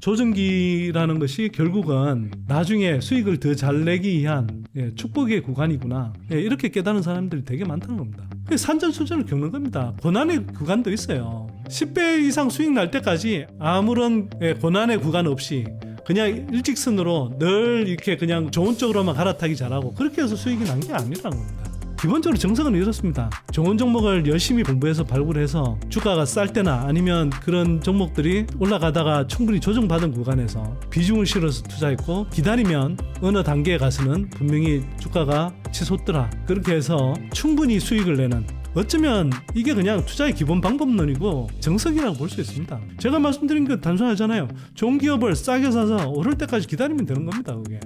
조정기라는 것이 결국은 나중에 수익을 더 잘 내기 위한 예, 축복의 구간이구나. 예, 이렇게 깨닫는 사람들이 되게 많다는 겁니다. 그게 산전수전을 겪는 겁니다. 고난의 구간도 있어요. 10배 이상 수익 날 때까지 아무런 예, 고난의 구간 없이 그냥 일직선으로 늘 이렇게 그냥 좋은 쪽으로만 갈아타기 잘하고 그렇게 해서 수익이 난 게 아니라는 겁니다. 기본적으로 정석은 이렇습니다. 좋은 종목을 열심히 공부해서 발굴해서 주가가 쌀 때나 아니면 그런 종목들이 올라가다가 충분히 조정받은 구간에서 비중을 실어서 투자했고 기다리면 어느 단계에 가서는 분명히 주가가 치솟더라. 그렇게 해서 충분히 수익을 내는 어쩌면 이게 그냥 투자의 기본 방법론이고 정석이라고 볼 수 있습니다. 제가 말씀드린 게 단순하잖아요. 좋은 기업을 싸게 사서 오를 때까지 기다리면 되는 겁니다. 그게.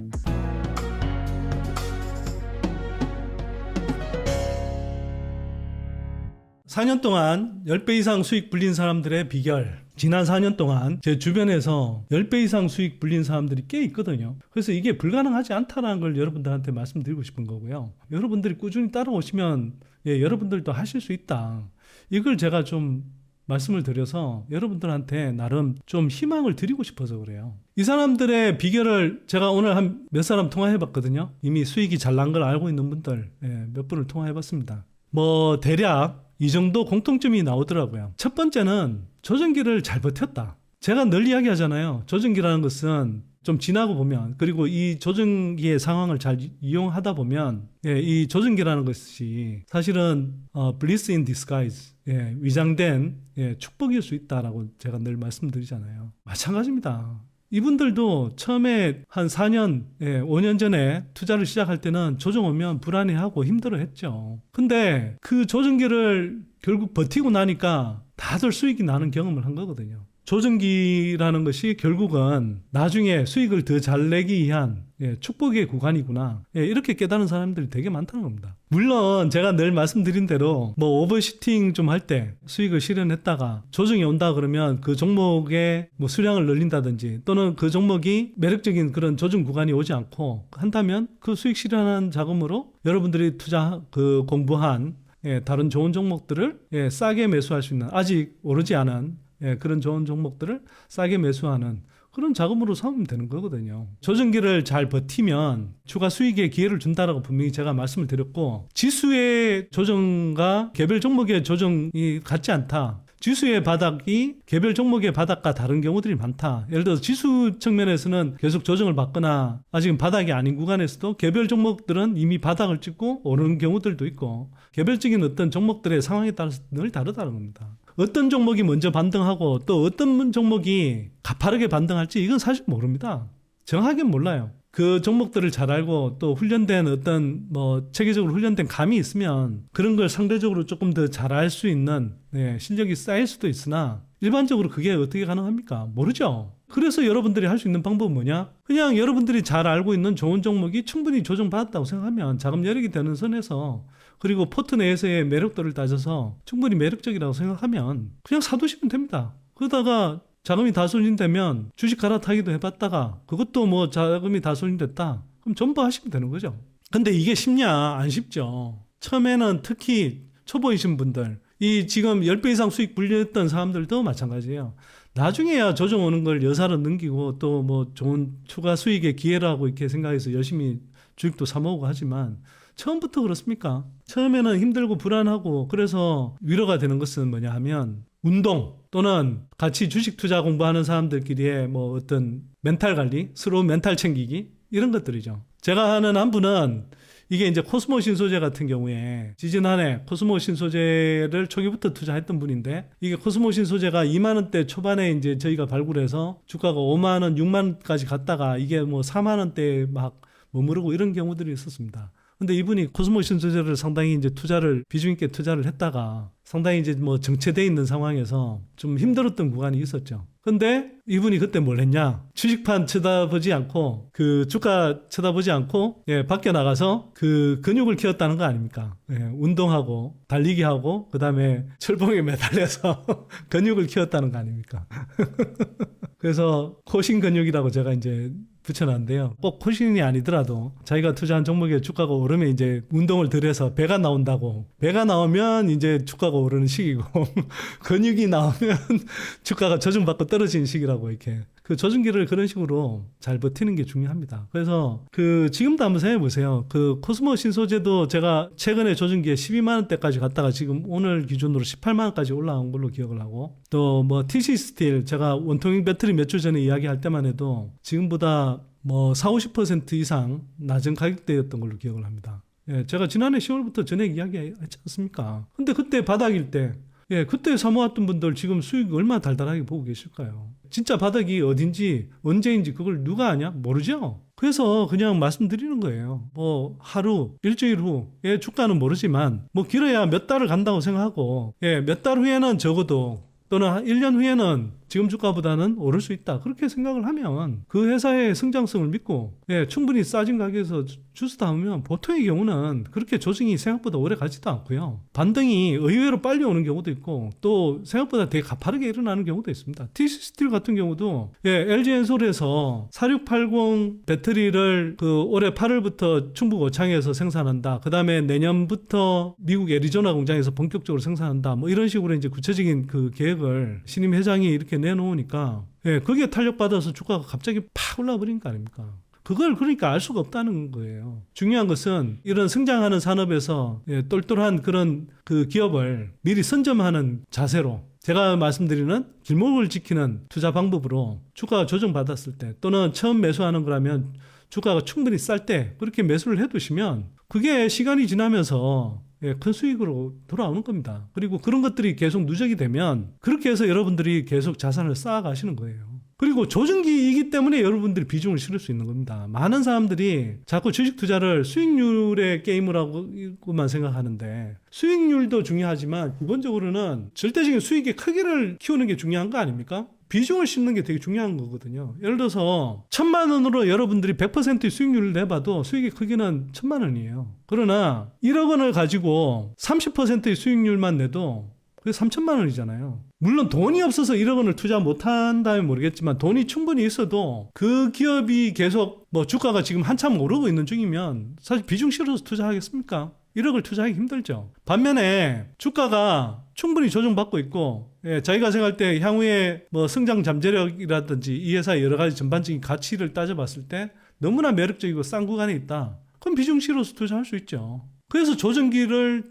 사년 동안 10배 이상 수익 불린 사람들의 비결. 지난 4년 동안 제 주변에서 10배 이상 수익 불린 사람들이 꽤 있거든요. 그래서 이게 불가능하지 않다는 걸 여러분들한테 말씀드리고 싶은 거고요. 여러분들이 꾸준히 따라오시면 예, 여러분들도 하실 수 있다. 이걸 제가 좀 말씀을 드려서 여러분들한테 나름 좀 희망을 드리고 싶어서 그래요. 이 사람들의 비결을 제가 오늘 한 몇 사람 통화해 봤거든요. 이미 수익이 잘 난 걸 알고 있는 분들 예, 몇 분을 통화해 봤습니다. 뭐 대략 이 정도 공통점이 나오더라고요. 첫 번째는 조정기를 잘 버텼다. 제가 늘 이야기하잖아요. 조정기라는 것은 좀 지나고 보면 그리고 이 조정기의 상황을 잘 이용하다 보면 예, 이 조정기라는 것이 사실은 어, bliss in disguise 예, 위장된 예, 축복일 수 있다라고 제가 늘 말씀드리잖아요. 마찬가지입니다. 이분들도 처음에 한 4년, 예, 5년 전에 투자를 시작할 때는 조정 오면 불안해하고 힘들어 했죠. 근데 그 조정기를 결국 버티고 나니까 다들 수익이 나는 경험을 한 거거든요. 조정기라는 것이 결국은 나중에 수익을 더 잘 내기 위한 예, 축복의 구간이구나. 예, 이렇게 깨닫는 사람들이 되게 많다는 겁니다. 물론 제가 늘 말씀드린 대로 뭐 오버시팅 좀 할 때 수익을 실현했다가 조정이 온다 그러면 그 종목의 뭐 수량을 늘린다든지 또는 그 종목이 매력적인 그런 조정 구간이 오지 않고 한다면 그 수익 실현한 자금으로 여러분들이 투자 그 공부한 예, 다른 좋은 종목들을 예, 싸게 매수할 수 있는 아직 오르지 않은 예, 그런 좋은 종목들을 싸게 매수하는 그런 자금으로 삼으면 되는 거거든요. 조정기를 잘 버티면 추가 수익의 기회를 준다라고 분명히 제가 말씀을 드렸고 지수의 조정과 개별 종목의 조정이 같지 않다. 지수의 바닥이 개별 종목의 바닥과 다른 경우들이 많다. 예를 들어서 지수 측면에서는 계속 조정을 받거나 아직은 바닥이 아닌 구간에서도 개별 종목들은 이미 바닥을 찍고 오르는 경우들도 있고 개별적인 어떤 종목들의 상황에 따라서 늘 다르다는 겁니다. 어떤 종목이 먼저 반등하고 또 어떤 종목이 가파르게 반등할지 이건 사실 모릅니다. 정확하게 몰라요. 그 종목들을 잘 알고 또 훈련된 어떤 뭐 체계적으로 훈련된 감이 있으면 그런 걸 상대적으로 조금 더 잘 알 수 있는 네, 실력이 쌓일 수도 있으나 일반적으로 그게 어떻게 가능합니까? 모르죠. 그래서 여러분들이 할 수 있는 방법은 뭐냐? 그냥 여러분들이 잘 알고 있는 좋은 종목이 충분히 조정받았다고 생각하면 자금 여력이 되는 선에서 그리고 포트 내에서의 매력도를 따져서 충분히 매력적이라고 생각하면 그냥 사두시면 됩니다. 그러다가 자금이 다 소진되면 주식 갈아타기도 해봤다가 그것도 뭐 자금이 다 소진됐다. 그럼 전부 하시면 되는 거죠. 근데 이게 쉽냐? 안 쉽죠. 처음에는 특히 초보이신 분들, 이 지금 10배 이상 수익 불렸던 사람들도 마찬가지예요. 나중에야 조정 오는 걸 여사로 넘기고 또 뭐 좋은 추가 수익의 기회라고 이렇게 생각해서 열심히 주식도 사모으고 하지만 처음부터 그렇습니까? 처음에는 힘들고 불안하고 그래서 위로가 되는 것은 뭐냐 하면 운동 또는 같이 주식 투자 공부하는 사람들끼리의 뭐 어떤 멘탈 관리, 서로 멘탈 챙기기 이런 것들이죠. 제가 하는 한 분은 이게 이제 코스모 신소재 같은 경우에 지진 한해 코스모 신소재를 초기부터 투자했던 분인데 이게 코스모 신소재가 2만 원대 초반에 이제 저희가 발굴해서 주가가 5만 원, 6만 원까지 갔다가 이게 뭐 4만 원대에 막 머무르고 이런 경우들이 있었습니다. 근데 이분이 코스모 신소재를 상당히 이제 투자를 비중 있게 투자를 했다가 상당히 이제 뭐 정체돼 있는 상황에서 좀 힘들었던 구간이 있었죠. 근데 이분이 그때 뭘 했냐? 주식판 쳐다보지 않고 그 주가 쳐다보지 않고 예, 밖에 나가서 그 근육을 키웠다는 거 아닙니까? 예, 운동하고 달리기 하고 그다음에 철봉에 매달려서 근육을 키웠다는 거 아닙니까? 그래서 코신 근육이라고 제가 이제 붙여놨는데요. 꼭 코신이 아니더라도 자기가 투자한 종목의 주가가 오르면 이제 운동을 덜해서 배가 나온다고. 배가 나오면 이제 주가가 오르는 시기고 근육이 나오면 주가가 저중받고 떨어지는 시기라고 이렇게. 그 조준기를 그런 식으로 잘 버티는 게 중요합니다. 그래서 그 지금도 한번 생각해 보세요. 그 코스모 신소재도 제가 최근에 조준기에 12만 원대까지 갔다가 지금 오늘 기준으로 18만 원까지 올라온 걸로 기억을 하고 또 뭐 TC 스틸 제가 원통형 배터리 몇 주 전에 이야기할 때만 해도 지금보다 뭐 4, 50% 이상 낮은 가격대였던 걸로 기억을 합니다. 예, 제가 지난해 10월부터 전액 이야기했지 않습니까? 근데 그때 바닥일 때 예, 그때 사모았던 분들 지금 수익 얼마나 달달하게 보고 계실까요? 진짜 바닥이 어딘지 언제인지 그걸 누가 아냐? 모르죠? 그래서 그냥 말씀드리는 거예요. 뭐 하루, 일주일 후의 주가는 모르지만 뭐 길어야 몇 달을 간다고 생각하고 예, 몇 달 후에는 적어도 또는 한 1년 후에는 지금 주가보다는 오를 수 있다. 그렇게 생각을 하면 그 회사의 성장성을 믿고 예, 충분히 싸진 가격에서 주- 주스 담으면 보통의 경우는 그렇게 조정이 생각보다 오래 가지도 않고요. 반등이 의외로 빨리 오는 경우도 있고 또 생각보다 되게 가파르게 일어나는 경우도 있습니다. TC 스틸 같은 경우도 예, LG 엔솔에서 4680 배터리를 그 올해 8월부터 충북 오창에서 생산한다. 그 다음에 내년부터 미국 애리조나 공장에서 본격적으로 생산한다. 뭐 이런 식으로 이제 구체적인 그 계획을 신임 회장이 이렇게 내놓으니까 예, 그게 탄력받아서 주가가 갑자기 팍 올라버린 거 아닙니까? 그걸 그러니까 알 수가 없다는 거예요. 중요한 것은 이런 성장하는 산업에서 예, 똘똘한 그런 그 기업을 미리 선점하는 자세로 제가 말씀드리는 길목을 지키는 투자 방법으로 주가가 조정받았을 때 또는 처음 매수하는 거라면 주가가 충분히 쌀 때 그렇게 매수를 해두시면 그게 시간이 지나면서 예, 큰 수익으로 돌아오는 겁니다. 그리고 그런 것들이 계속 누적이 되면 그렇게 해서 여러분들이 계속 자산을 쌓아가시는 거예요. 그리고 조정기이기 때문에 여러분들이 비중을 실을 수 있는 겁니다. 많은 사람들이 자꾸 주식 투자를 수익률의 게임을 하고만 생각하는데 수익률도 중요하지만 기본적으로는 절대적인 수익의 크기를 키우는 게 중요한 거 아닙니까? 비중을 싣는 게 되게 중요한 거거든요. 예를 들어서 천만 원으로 여러분들이 100%의 수익률을 내봐도 수익의 크기는 천만 원이에요. 그러나 1억 원을 가지고 30%의 수익률만 내도 그게 3천만 원이잖아요. 물론 돈이 없어서 1억 원을 투자 못한다면 모르겠지만 돈이 충분히 있어도 그 기업이 계속 뭐 주가가 지금 한참 오르고 있는 중이면 사실 비중 실어서 투자하겠습니까? 1억을 투자하기 힘들죠. 반면에 주가가 충분히 조정받고 있고 예, 자기가 생각할 때 향후에 뭐 성장 잠재력이라든지 이 회사의 여러 가지 전반적인 가치를 따져봤을 때 너무나 매력적이고 싼 구간에 있다. 그럼 비중 실어서 투자할 수 있죠. 그래서 조정기를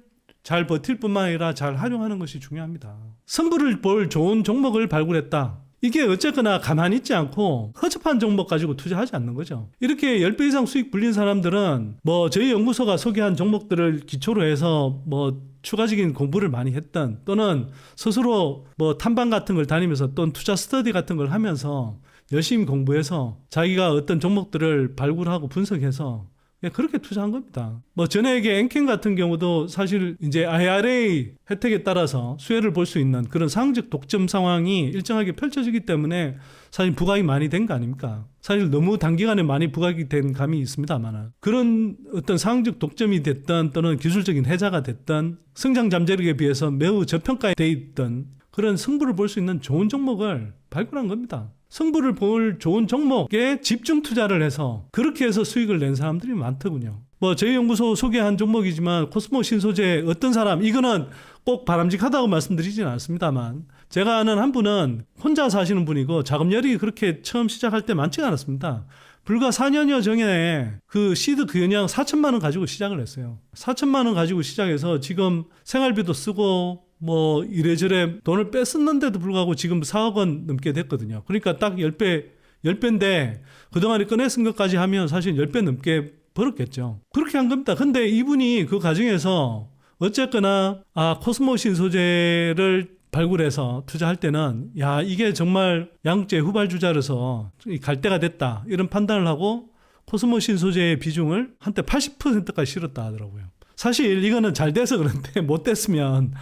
잘 버틸 뿐만 아니라 잘 활용하는 것이 중요합니다. 승부를 볼 좋은 종목을 발굴했다. 이게 어쨌거나 가만히 있지 않고 허접한 종목 가지고 투자하지 않는 거죠. 이렇게 10배 이상 수익 불린 사람들은 뭐 저희 연구소가 소개한 종목들을 기초로 해서 뭐 추가적인 공부를 많이 했던 또는 스스로 뭐 탐방 같은 걸 다니면서 또는 투자 스터디 같은 걸 하면서 열심히 공부해서 자기가 어떤 종목들을 발굴하고 분석해서 예, 그렇게 투자한 겁니다. 뭐 전에게 앵켄 같은 경우도 사실 이제 IRA 혜택에 따라서 수혜를 볼 수 있는 그런 상황적 독점 상황이 일정하게 펼쳐지기 때문에 사실 부각이 많이 된 거 아닙니까? 사실 너무 단기간에 많이 부각이 된 감이 있습니다만 그런 어떤 상황적 독점이 됐던 또는 기술적인 해자가 됐던 성장 잠재력에 비해서 매우 저평가돼 있던 그런 승부를 볼 수 있는 좋은 종목을 발굴한 겁니다. 승부를 볼 좋은 종목에 집중 투자를 해서 그렇게 해서 수익을 낸 사람들이 많더군요. 뭐 저희 연구소 소개한 종목이지만 코스모 신소재 어떤 사람 이거는 꼭 바람직하다고 말씀드리지는 않습니다만 제가 아는 한 분은 혼자 사시는 분이고 자금열이 그렇게 처음 시작할 때 많지가 않았습니다. 불과 4년여 전에 그 시드 그 연양 4천만 원 가지고 시작을 했어요. 4천만 원 가지고 시작해서 지금 생활비도 쓰고 뭐 이래저래 돈을 뺐었는데도 불구하고 지금 4억 원 넘게 됐거든요. 그러니까 딱 10배, 10배인데 그동안에 쓴 것까지 하면 사실 10배 넘게 벌었겠죠. 그렇게 한 겁니다. 근데 이분이 그 과정에서 어쨌거나 아 코스모 신소재를 발굴해서 투자할 때는 야 이게 정말 양재 후발주자로서 갈 때가 됐다 이런 판단을 하고 코스모 신소재의 비중을 한때 80%까지 실었다 하더라고요. 사실 이거는 잘 돼서 그런데 못 됐으면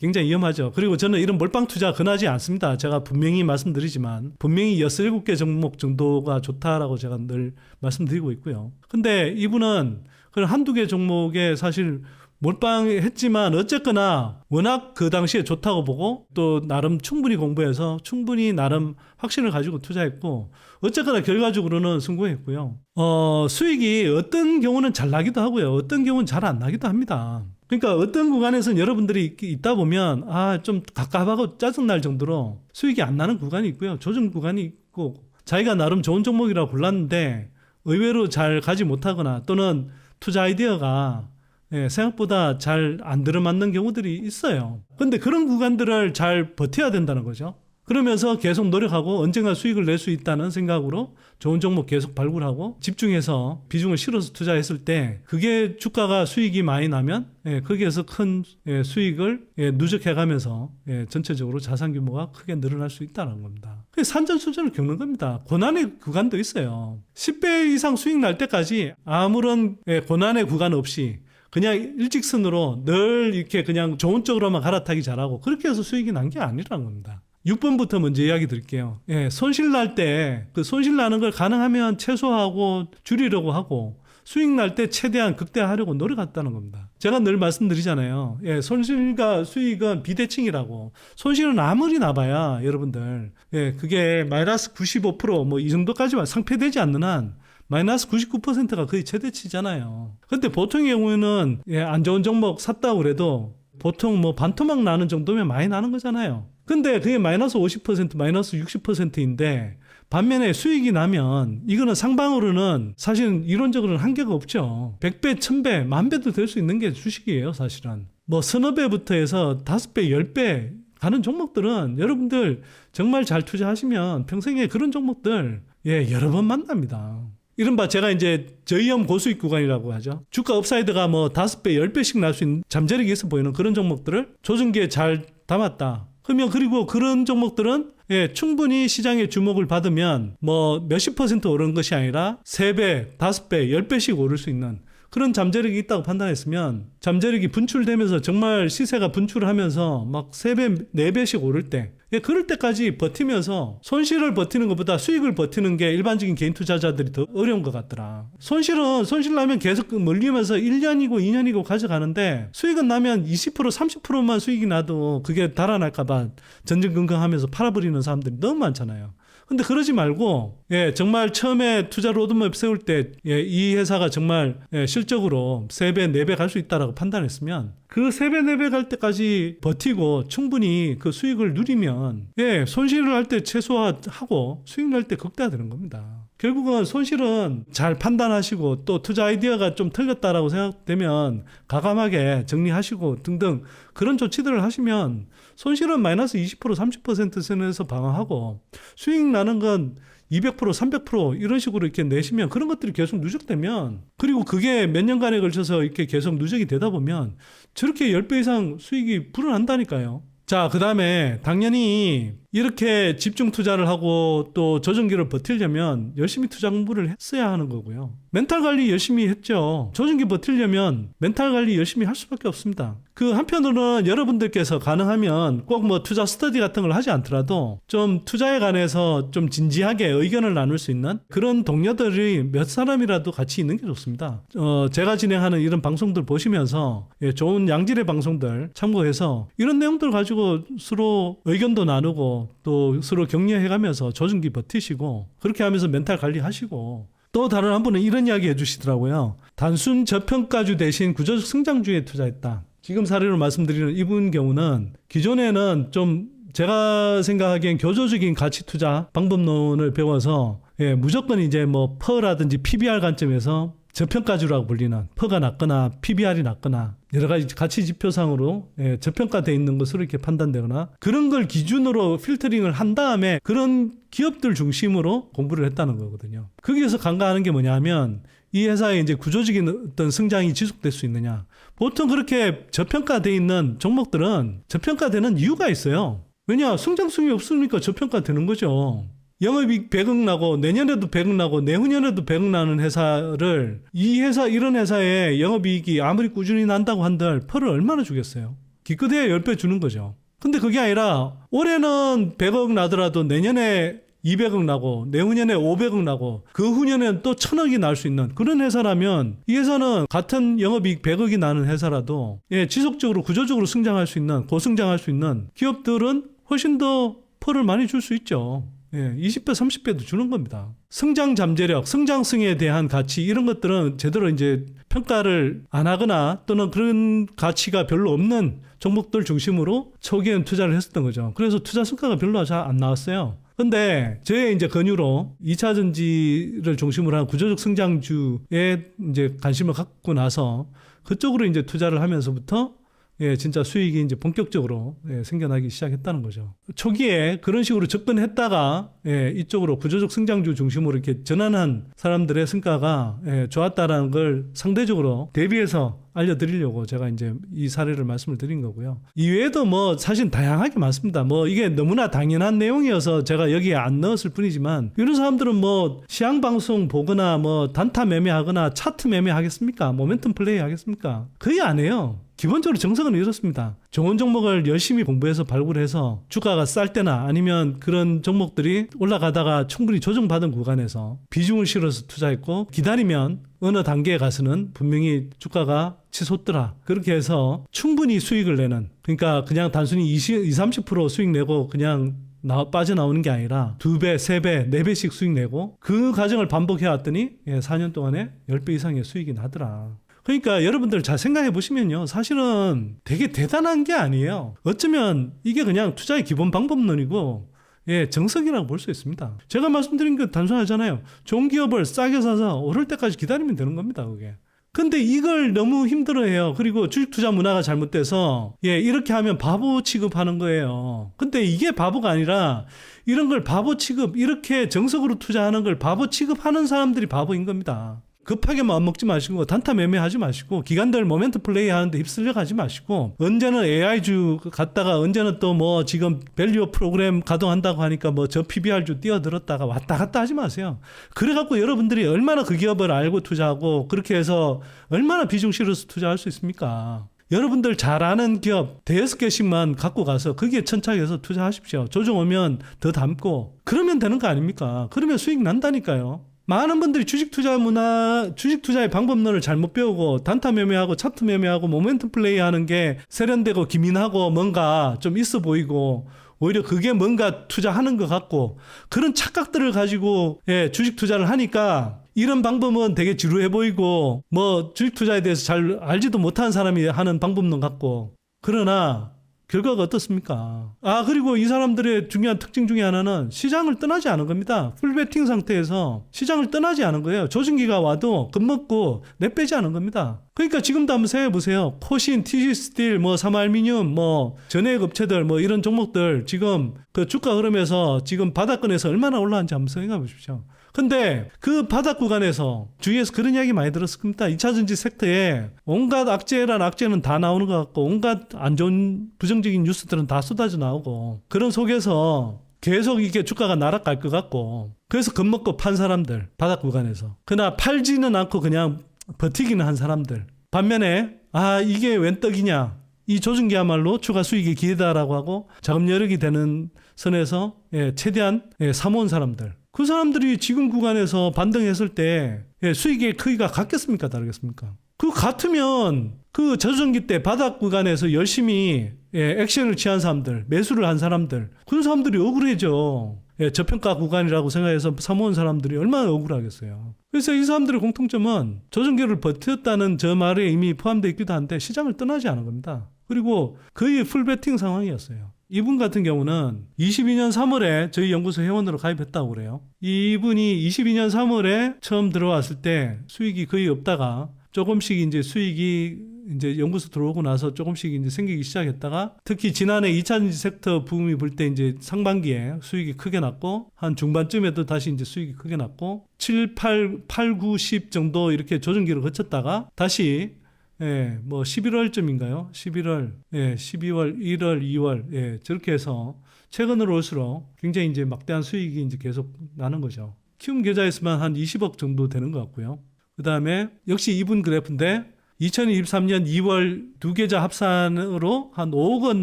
굉장히 위험하죠. 그리고 저는 이런 몰빵 투자 권하지 않습니다. 제가 분명히 말씀드리지만 분명히 6, 7개 종목 정도가 좋다라고 제가 늘 말씀드리고 있고요. 근데 이분은 그런 한두 개 종목에 사실 몰빵했지만 어쨌거나 워낙 그 당시에 좋다고 보고 또 나름 충분히 공부해서 충분히 나름 확신을 가지고 투자했고 어쨌거나 결과적으로는 성공했고요. 어, 수익이 어떤 경우는 잘 나기도 하고요. 어떤 경우는 잘 안 나기도 합니다. 그러니까 어떤 구간에서는 여러분들이 있- 있다 보면 아, 좀 갑갑하고 짜증 날 정도로 수익이 안 나는 구간이 있고요. 조정 구간이 있고 자기가 나름 좋은 종목이라고 골랐는데 의외로 잘 가지 못하거나 또는 투자 아이디어가 예, 생각보다 잘 안 들어맞는 경우들이 있어요. 근데 그런 구간들을 잘 버텨야 된다는 거죠. 그러면서 계속 노력하고 언젠가 수익을 낼 수 있다는 생각으로 좋은 종목 계속 발굴하고 집중해서 비중을 실어서 투자했을 때 그게 주가가 수익이 많이 나면 예, 거기에서 큰 예, 수익을 예, 누적해가면서 예, 전체적으로 자산 규모가 크게 늘어날 수 있다는 겁니다. 산전수전을 겪는 겁니다. 고난의 구간도 있어요. 10배 이상 수익 날 때까지 아무런 예, 고난의 구간 없이 그냥 일직선으로 늘 이렇게 그냥 좋은 쪽으로만 갈아타기 잘하고 그렇게 해서 수익이 난 게 아니라는 겁니다. 6번부터 먼저 이야기 드릴게요. 예, 손실 날 때 그 손실 나는 걸 가능하면 최소화하고 줄이려고 하고 수익 날 때 최대한 극대화하려고 노력했다는 겁니다. 제가 늘 말씀드리잖아요. 예, 손실과 수익은 비대칭이라고. 손실은 아무리 나봐야 여러분들 예, 그게 마이너스 95%뭐 이 정도까지만 상패되지 않는 한 마이너스 99%가 거의 최대치잖아요. 근데 보통의 경우에는 예, 안 좋은 종목 샀다고 그래도 보통 뭐 반토막 나는 정도면 많이 나는 거잖아요. 근데 그게 마이너스 50% 마이너스 60%인데 반면에 수익이 나면 이거는 상방으로는 사실은 이론적으로는 한계가 없죠. 100배, 1000배, 만배도 될 수 있는 게 주식이에요, 사실은. 뭐 서너 배부터 해서 다섯 배, 열 배 가는 종목들은 여러분들 정말 잘 투자하시면 평생에 그런 종목들 예, 여러 번 만납니다. 이른바 제가 이제 저위험 고수익 구간이라고 하죠. 주가 업사이드가 뭐 다섯 배, 열 배씩 날 수 있는 잠재력이 있어 보이는 그런 종목들을 조정기에 잘 담았다. 그러면 그리고 그런 종목들은 예, 충분히 시장의 주목을 받으면 뭐 몇십 퍼센트 오르는 것이 아니라 세 배, 다섯 배, 열 배씩 오를 수 있는 그런 잠재력이 있다고 판단했으면 잠재력이 분출되면서 정말 시세가 분출하면서 막세 배, 네 배씩 오를 때 예, 그럴 때까지 버티면서 손실을 버티는 것보다 수익을 버티는 게 일반적인 개인 투자자들이 더 어려운 것 같더라. 손실은 손실 나면 계속 그 멀리면서 1년이고 2년이고 가져가는데 수익은 나면 20% 30%만 수익이 나도 그게 달아날까봐 전전긍긍하면서 팔아버리는 사람들이 너무 많잖아요. 근데 그러지 말고 예 정말 처음에 투자 로드맵 세울 때이 회사가 정말 예, 실적으로 3배 4배 갈 수 있다라고 판단했으면 그 3배 4배 갈 때까지 버티고 충분히 그 수익을 누리면 예 손실을 할 때 최소화하고 수익 날 때 극대화되는 겁니다. 결국은 손실은 잘 판단하시고 또 투자 아이디어가 좀 틀렸다라고 생각되면 가감하게 정리하시고 등등 그런 조치들을 하시면 손실은 마이너스 20% 30% 선에서 방어하고 수익 나는 건 200% 300% 이런 식으로 이렇게 내시면 그런 것들이 계속 누적되면 그리고 그게 몇 년간에 걸쳐서 이렇게 계속 누적이 되다 보면 저렇게 10배 이상 수익이 불어난다니까요. 자, 그 다음에 당연히 이렇게 집중 투자를 하고 또 조정기를 버틸려면 열심히 투자 공부를 했어야 하는 거고요. 멘탈 관리 열심히 했죠. 조정기 버틸려면 멘탈 관리 열심히 할 수밖에 없습니다. 그 한편으로는 여러분들께서 가능하면 꼭 뭐 투자 스터디 같은 걸 하지 않더라도 좀 투자에 관해서 좀 진지하게 의견을 나눌 수 있는 그런 동료들이 몇 사람이라도 같이 있는 게 좋습니다. 어, 제가 진행하는 이런 방송들 보시면서 예, 좋은 양질의 방송들 참고해서 이런 내용들 가지고 서로 의견도 나누고 또 서로 격려해가면서 조정기 버티시고 그렇게 하면서 멘탈 관리하시고 또 다른 한 분은 이런 이야기 해주시더라고요. 단순 저평가주 대신 구조적 성장주에 투자했다. 지금 사례로 말씀드리는 이분 경우는 기존에는 좀 제가 생각하기엔 교조적인 가치 투자 방법론을 배워서 예, 무조건 이제 뭐 퍼라든지 PBR 관점에서 저평가주라고 불리는 퍼가 낮거나 PBR이 낮거나 여러 가지 가치 지표상으로 예, 저평가돼 있는 것으로 이렇게 판단되거나 그런 걸 기준으로 필터링을 한 다음에 그런 기업들 중심으로 공부를 했다는 거거든요. 거기에서 간과하는 게 뭐냐면 이 회사의 이제 구조적인 어떤 성장이 지속될 수 있느냐. 보통 그렇게 저평가돼 있는 종목들은 저평가되는 이유가 있어요. 왜냐 성장성이 없으니까 저평가되는 거죠. 영업이익 100억 나고 내년에도 100억 나고 내후년에도 100억 나는 회사를 이 회사 이런 회사에 영업이익이 아무리 꾸준히 난다고 한들 펄을 얼마나 주겠어요? 기껏해야 10배 주는 거죠. 근데 그게 아니라 올해는 100억 나더라도 내년에 200억 나고 내후년에 500억 나고 그 후년에는 또 1000억이 날 수 있는 그런 회사라면 이 회사는 같은 영업이익 100억이 나는 회사라도 예, 지속적으로 구조적으로 성장할 수 있는 고성장할 수 있는 기업들은 훨씬 더 펄을 많이 줄 수 있죠. 예, 20배, 30배도 주는 겁니다. 성장 잠재력, 성장성에 대한 가치 이런 것들은 제대로 이제 평가를 안 하거나 또는 그런 가치가 별로 없는 종목들 중심으로 초기에는 투자를 했었던 거죠. 그래서 투자 성과가 별로 잘 안 나왔어요. 근데 저의 이제 권유로 2차 전지를 중심으로 한 구조적 성장주에 이제 관심을 갖고 나서 그쪽으로 이제 투자를 하면서부터 예, 진짜 수익이 이제 본격적으로 예, 생겨나기 시작했다는 거죠. 초기에 그런 식으로 접근했다가 예, 이쪽으로 구조적 성장주 중심으로 이렇게 전환한 사람들의 성과가 예, 좋았다라는 걸 상대적으로 대비해서 알려드리려고 제가 이제 이 사례를 말씀을 드린 거고요. 이외에도 뭐 사실 다양하게 많습니다. 뭐 이게 너무나 당연한 내용이어서 제가 여기에 안 넣었을 뿐이지만 이런 사람들은 뭐 시향 방송 보거나 뭐 단타 매매하거나 차트 매매하겠습니까? 모멘텀 플레이 하겠습니까? 거의 안 해요. 기본적으로 정석은 이렇습니다. 좋은 종목을 열심히 공부해서 발굴해서 주가가 쌀 때나 아니면 그런 종목들이 올라가다가 충분히 조정받은 구간에서 비중을 실어서 투자했고 기다리면 어느 단계에 가서는 분명히 주가가 치솟더라. 그렇게 해서 충분히 수익을 내는 그러니까 그냥 단순히 20, 20 30% 수익 내고 그냥 나, 빠져나오는 게 아니라 두 배, 세 배, 네 배씩 수익 내고 그 과정을 반복해 왔더니 예, 4년 동안에 10배 이상의 수익이 나더라. 그러니까 여러분들 잘 생각해 보시면요. 사실은 되게 대단한 게 아니에요. 어쩌면 이게 그냥 투자의 기본 방법론이고 예, 정석이라고 볼 수 있습니다. 제가 말씀드린 게 단순하잖아요. 좋은 기업을 싸게 사서 오를 때까지 기다리면 되는 겁니다, 그게. 근데 이걸 너무 힘들어해요. 그리고 주식 투자 문화가 잘못돼서 예 이렇게 하면 바보 취급하는 거예요. 근데 이게 바보가 아니라 이런 걸 바보 취급 이렇게 정석으로 투자하는 걸 바보 취급하는 사람들이 바보인 겁니다. 급하게 마음 먹지 마시고 단타 매매하지 마시고 기관들 모멘트 플레이 하는데 휩쓸려 가지 마시고 언제는 AI주 갔다가 언제는 또 뭐 지금 밸류 프로그램 가동한다고 하니까 뭐 저 PBR주 뛰어들었다가 왔다 갔다 하지 마세요. 그래갖고 여러분들이 얼마나 그 기업을 알고 투자하고 그렇게 해서 얼마나 비중 실어서 투자할 수 있습니까? 여러분들 잘 아는 기업 대여섯 개씩만 갖고 가서 거기에 천착해서 투자하십시오. 조정 오면 더 담고 그러면 되는 거 아닙니까? 그러면 수익 난다니까요. 많은 분들이 주식 투자 문화, 주식 투자의 방법론을 잘못 배우고 단타 매매하고 차트 매매하고 모멘텀 플레이 하는 게 세련되고 기민하고 뭔가 좀 있어 보이고 오히려 그게 뭔가 투자하는 것 같고 그런 착각들을 가지고 예, 주식 투자를 하니까 이런 방법은 되게 지루해 보이고 뭐 주식 투자에 대해서 잘 알지도 못하는 사람이 하는 방법론 같고. 그러나 결과가 어떻습니까? 아, 그리고 이 사람들의 중요한 특징 중에 하나는 시장을 떠나지 않은 겁니다. 풀베팅 상태에서 시장을 떠나지 않은 거예요. 조준기가 와도 겁먹고 내빼지 않은 겁니다. 그러니까 지금도 한번 생각해 보세요. 코신, TC 스틸, 뭐 삼알미늄, 뭐 전해액 업체들, 뭐 이런 종목들 지금 그 주가 흐름에서 지금 바닥권에서 얼마나 올라왔는지 한번 생각해 보십시오. 근데 그 바닥 구간에서 주위에서 그런 이야기 많이 들었을 겁니다. 2차 전지 섹터에 온갖 악재란 악재는 다 나오는 것 같고 온갖 안 좋은 부정적인 뉴스들은 다 쏟아져 나오고 그런 속에서 계속 이게 주가가 날아갈 것 같고 그래서 겁먹고 판 사람들 바닥 구간에서. 그러나 팔지는 않고 그냥 버티기는 한 사람들. 반면에 아 이게 웬 떡이냐. 이 조준기야말로 추가 수익의 기회다라고 하고 자금 여력이 되는 선에서 예, 최대한 예, 사모은 사람들 그 사람들이 지금 구간에서 반등했을 때 예, 수익의 크기가 같겠습니까 다르겠습니까? 그 같으면 그 저전기 때 바닥 구간에서 열심히 예, 액션을 취한 사람들, 매수를 한 사람들, 그런 사람들이 억울해져. 예, 저평가 구간이라고 생각해서 사모은 사람들이 얼마나 억울하겠어요. 그래서 이 사람들의 공통점은 조정기를 버텼다는 저 말에 이미 포함되어 있기도 한데 시장을 떠나지 않은 겁니다. 그리고 거의 풀베팅 상황이었어요. 이분 같은 경우는 22년 3월에 저희 연구소 회원으로 가입했다고 그래요. 이분이 22년 3월에 처음 들어왔을 때 수익이 거의 없다가 조금씩 이제 수익이 이제 연구소 들어오고 나서 조금씩 이제 생기기 시작했다가 특히 지난해 2차전지 섹터 붐이 불 때 이제 상반기에 수익이 크게 났고 한 중반쯤에도 다시 이제 수익이 크게 났고 7, 8, 8, 9, 10 정도 이렇게 조정기를 거쳤다가 다시 예, 뭐 11월쯤인가요? 11월, 예, 12월, 1월, 2월, 예, 저렇게 해서 최근으로 올수록 굉장히 이제 막대한 수익이 이제 계속 나는 거죠. 키움 계좌에서만 한 20억 정도 되는 것 같고요. 그 다음에 역시 이분 그래프인데 2023년 2월 두 계좌 합산으로 한 5억 원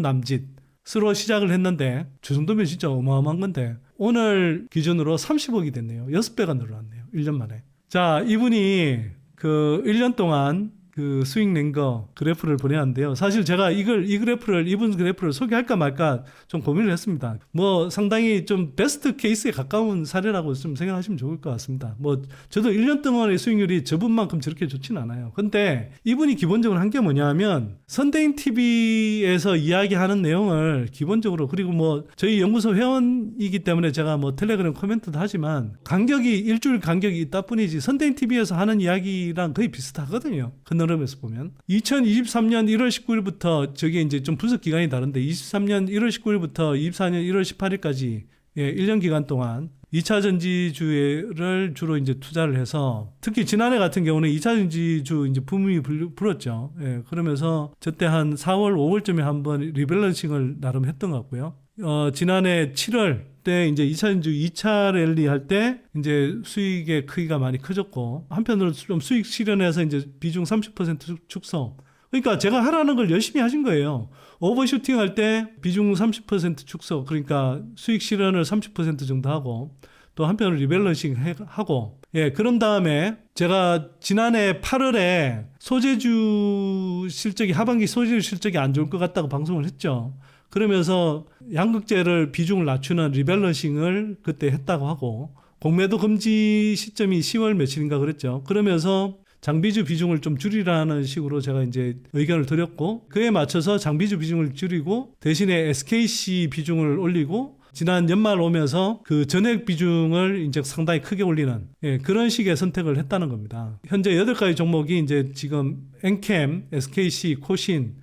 남짓으로 시작을 했는데 저 정도면 진짜 어마어마한 건데 오늘 기준으로 30억이 됐네요. 6배가 늘어났네요. 1년 만에. 자, 이분이 그 1년 동안 그 수익 낸 거 그래프를 보내는데요. 사실 제가 이걸 이 그래프를 이분 그래프를 소개할까 말까 좀 고민을 했습니다. 뭐 상당히 좀 베스트 케이스에 가까운 사례라고 좀 생각하시면 좋을 것 같습니다. 뭐 저도 1년 동안의 수익률이 저분만큼 저렇게 좋진 않아요. 근데 이분이 기본적으로 한 게 뭐냐면 선대인 TV에서 이야기하는 내용을 기본적으로 그리고 뭐 저희 연구소 회원이기 때문에 제가 뭐 텔레그램 코멘트도 하지만 간격이 일주일 간격이 있다 뿐이지 선대인 TV에서 하는 이야기랑 거의 비슷하거든요. 그 흐름에서 보면 2023년 1월 19일부터 저게 이제 좀 분석 기간이 다른데 23년 1월 19일부터 24년 1월 18일까지 예, 1년 기간 동안 2차 전지주를 주로 이제 투자를 해서 특히 지난해 같은 경우는 2차 전지주 이제 붐이 불- 불었죠. 예, 그러면서 저때 한 4월, 5월쯤에 한번 리밸런싱을 나름 했던 것 같고요. 어, 지난해 7월 때 이제 2차 전지 2차 랠리 할 때 이제 수익의 크기가 많이 커졌고 한편으로 좀 수익 실현해서 이제 비중 30% 축- 축소. 그러니까 제가 하라는 걸 열심히 하신 거예요. 오버슈팅 할 때 비중 30% 축소. 그러니까 수익 실현을 30% 정도 하고 또 한편으로 리밸런싱 해- 하고 예 그런 다음에 제가 지난해 8월에 소재주 실적이 하반기 소재주 실적이 안 좋을 것 같다고 방송을 했죠. 그러면서 양극재를 비중을 낮추는 리밸런싱을 그때 했다고 하고 공매도 금지 시점이 10월 며칠인가 그랬죠. 그러면서 장비주 비중을 좀 줄이라는 식으로 제가 이제 의견을 드렸고 그에 맞춰서 장비주 비중을 줄이고 대신에 SKC 비중을 올리고 지난 연말 오면서 그 전액 비중을 이제 상당히 크게 올리는 예, 그런 식의 선택을 했다는 겁니다. 현재 8가지 종목이 이제 지금 엔캠, SKC, 코신,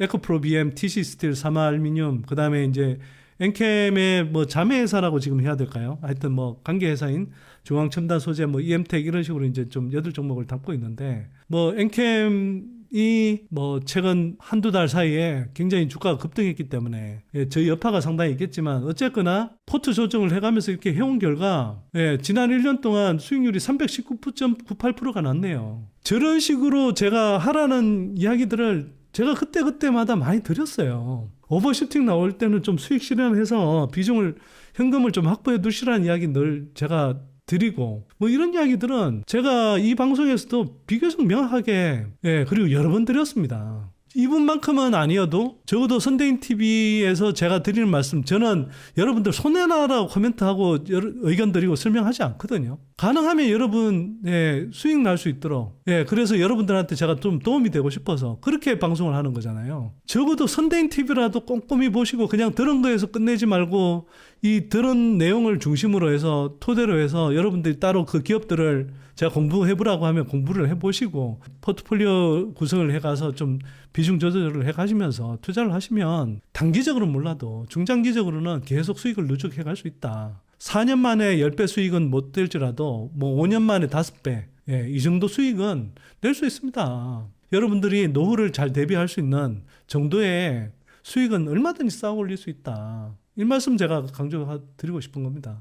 에코프로 BM, TC 스틸, 사마 알미늄, 그 다음에 이제 엔캠의 뭐 자매 회사라고 지금 해야 될까요? 하여튼 뭐 관계 회사인 중앙 첨단 소재, 뭐 EM텍 이런 식으로 이제 좀 여덟 종목을 담고 있는데 뭐 엔캠 이 뭐 최근 한두 달 사이에 굉장히 주가가 급등했기 때문에 예, 저희 여파가 상당히 있겠지만 어쨌거나 포트 조정을 해가면서 이렇게 해온 결과 예, 지난 1년 동안 수익률이 319.98%가 났네요. 저런 식으로 제가 하라는 이야기들을 제가 그때그때마다 많이 드렸어요. 오버슈팅 나올 때는 좀 수익 실현해서 비중을 현금을 좀 확보해 두시라는 이야기 늘 제가 드리고 뭐 이런 이야기들은 제가 이 방송에서도 비교적 명확하게 예 그리고 여러 번 드렸습니다. 이분만큼은 아니어도 적어도 선대인 TV에서 제가 드리는 말씀 저는 여러분들 손해나라고 코멘트하고 의견 드리고 설명하지 않거든요. 가능하면 여러분 예, 수익 날 수 있도록 예 그래서 여러분들한테 제가 좀 도움이 되고 싶어서 그렇게 방송을 하는 거잖아요. 적어도 선대인 TV라도 꼼꼼히 보시고 그냥 들은 거에서 끝내지 말고 이 들은 내용을 중심으로 해서 토대로 해서 여러분들이 따로 그 기업들을 제가 공부해보라고 하면 공부를 해보시고 포트폴리오 구성을 해가서 좀 비중 조절을 해가시면서 투자를 하시면 단기적으로는 몰라도 중장기적으로는 계속 수익을 누적해 갈 수 있다. 4년 만에 10배 수익은 못 될지라도 뭐 5년 만에 5배 예, 이 정도 수익은 낼 수 있습니다. 여러분들이 노후를 잘 대비할 수 있는 정도의 수익은 얼마든지 쌓아 올릴 수 있다. 이 말씀 제가 강조드리고 싶은 겁니다.